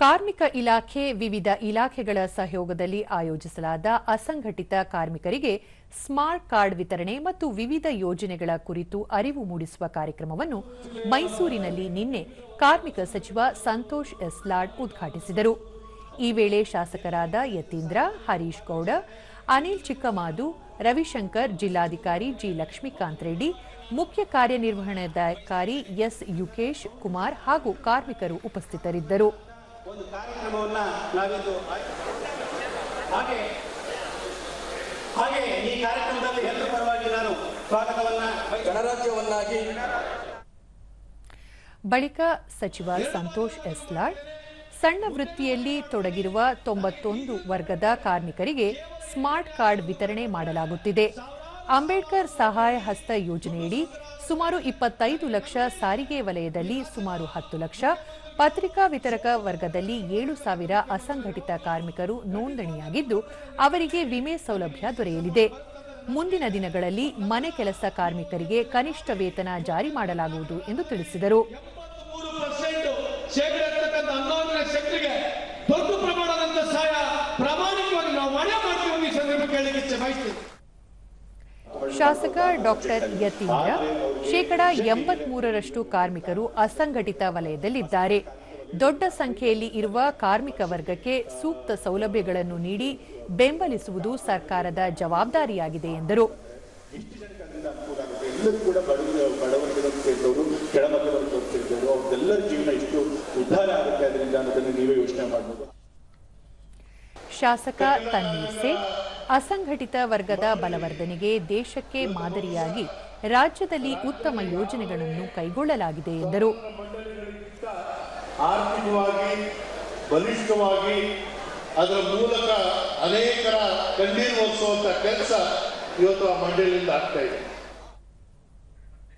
ಕಾರ್ಮಿಕ ಇಲಾಖೆ ವಿವಿಧ ಇಲಾಖೆಗಳ ಸಹಯೋಗದಲ್ಲಿ ಆಯೋಜಿಸಲಾದ ಅಸಂಘಟಿತ ಕಾರ್ಮಿಕರಿಗೆ ಸ್ಮಾರ್ಟ್ ಕಾರ್ಡ್ ವಿತರಣೆ ಮತ್ತು ವಿವಿಧ ಯೋಜನೆಗಳ ಕುರಿತು ಅರಿವು ಮೂಡಿಸುವ ಕಾರ್ಯಕ್ರಮವನ್ನು ಮೈಸೂರಿನಲ್ಲಿ ನಿನ್ನೆ ಕಾರ್ಮಿಕ ಸಚಿವ ಸಂತೋಷ್ ಎಸ್ ಲಾಡ್ ಉದ್ಘಾಟಿಸಿದರು. ಈ ವೇಳೆ ಶಾಸಕರಾದ ಯತೀಂದ್ರ, ಹರೀಶ್ ಗೌಡ, ಅನಿಲ್ ಚಿಕ್ಕಮಾದು, ರವಿಶಂಕರ್, ಜಿಲ್ಲಾಧಿಕಾರಿ ಜಿ ಲಕ್ಷ್ಮೀಕಾಂತ್ ರೆಡ್ಡಿ, ಮುಖ್ಯ ಕಾರ್ಯನಿರ್ವಹಣಾಧಿಕಾರಿ ಎಸ್ ಯುಕೇಶ್ ಕುಮಾರ್ ಹಾಗೂ ಕಾರ್ಮಿಕರು ಉಪಸ್ಥಿತರಿದ್ದರು. ಒಂದು ಕಾರ್ಯಕ್ರಮವನ್ನ ನಾವಿಂದು ಹಾಗೆ ಹಾಗೆ ಈ ಕಾರ್ಯಕ್ರಮದಲ್ಲಿ ಹೆಚ್ಚು ಪರವಾಗಿ ನಾನು ಸ್ವಾಗತವನ್ನ ಗಣರಾಜ್ಯವನ್ನಾಗಿ ಬಳಿಕ ಸಚಿವ ಸಂತೋಷ್ ಎಸ್ಲಾಳ್ ಸಣ್ಣ ವೃತ್ತಿಯಲ್ಲಿ ತೊಡಗಿರುವ ತೊಂಬತ್ತೊಂದು ವರ್ಗದ ಕಾರ್ಮಿಕರಿಗೆ ಸ್ಮಾರ್ಟ್ ಕಾರ್ಡ್ ವಿತರಣೆ ಮಾಡಲಾಗುತ್ತಿದೆ. ಅಂಬೇಡ್ಕರ್ ಸಹಾಯ ಹಸ್ತ ಯೋಜನೆಯಡಿ ಸುಮಾರು ಇಪ್ಪತ್ತೈದು ಲಕ್ಷ ಸಾರಿಗೆ ವಲಯದಲ್ಲಿ ಸುಮಾರು ಹತ್ತು ಲಕ್ಷ, ಪತ್ರಿಕಾ ವಿತರಕ ವರ್ಗದಲ್ಲಿ ಏಳು ಸಾವಿರ ಅಸಂಘಟಿತ ಕಾರ್ಮಿಕರು ನೋಂದಣಿಯಾಗಿದ್ದು, ಅವರಿಗೆ ವಿಮೆ ಸೌಲಭ್ಯ ದೊರೆಯಲಿದೆ. ಮುಂದಿನ ದಿನಗಳಲ್ಲಿ ಮನೆ ಕೆಲಸ ಕಾರ್ಮಿಕರಿಗೆ ಕನಿಷ್ಠ ವೇತನ ಜಾರಿ ಮಾಡಲಾಗುವುದು ಎಂದು ತಿಳಿಸಿದರು. ಪ್ರಮಾಣದಂತ ಸಹಾಯ ಪ್ರಾಮಾಣಿಕವಾಗಿ ನಾವು ಶಾಸಕ ಡಾಕ್ಟರ್ ಯತೀಂದ್ರ ಶೇಕಡ ಎಂಬತ್ಮೂರರಷ್ಟು ಕಾರ್ಮಿಕರು ಅಸಂಘಟಿತ ವಲಯದಲ್ಲಿದ್ದಾರೆ. ದೊಡ್ಡ ಸಂಖ್ಯೆಯಲ್ಲಿ ಇರುವ ಕಾರ್ಮಿಕ ವರ್ಗಕ್ಕೆ ಸೂಕ್ತ ಸೌಲಭ್ಯಗಳನ್ನು ನೀಡಿ ಬೆಂಬಲಿಸುವುದು ಸರ್ಕಾರದ ಜವಾಬ್ದಾರಿಯಾಗಿದೆ ಎಂದರು. ಶಾಸಕ ತನ್ನೀರ್ ಸೇಠ್ ಅಸಂಘಟಿತ ವರ್ಗದ ಬಲವರ್ಧನೆಗೆ ದೇಶಕ್ಕೆ ಮಾದರಿಯಾಗಿ ರಾಜ್ಯದಲ್ಲಿ ಉತ್ತಮ ಯೋಜನೆಗಳನ್ನು ಕೈಗೊಳ್ಳಲಾಗಿದೆ ಎಂದರು. ಆರ್ಥಿಕವಾಗಿ, ಬಲಿಷ್ಠವಾಗಿ ಅದರ ಮೂಲಕ ಅನೇಕರ ಕಣ್ಣೀರು ಒರೆಸುವಂತ ಕೆಲಸ ಇವತ್ತು ಆ ಮಂಡಳಿಯಿಂದ ಆಗ್ತಾ ಇದೆ.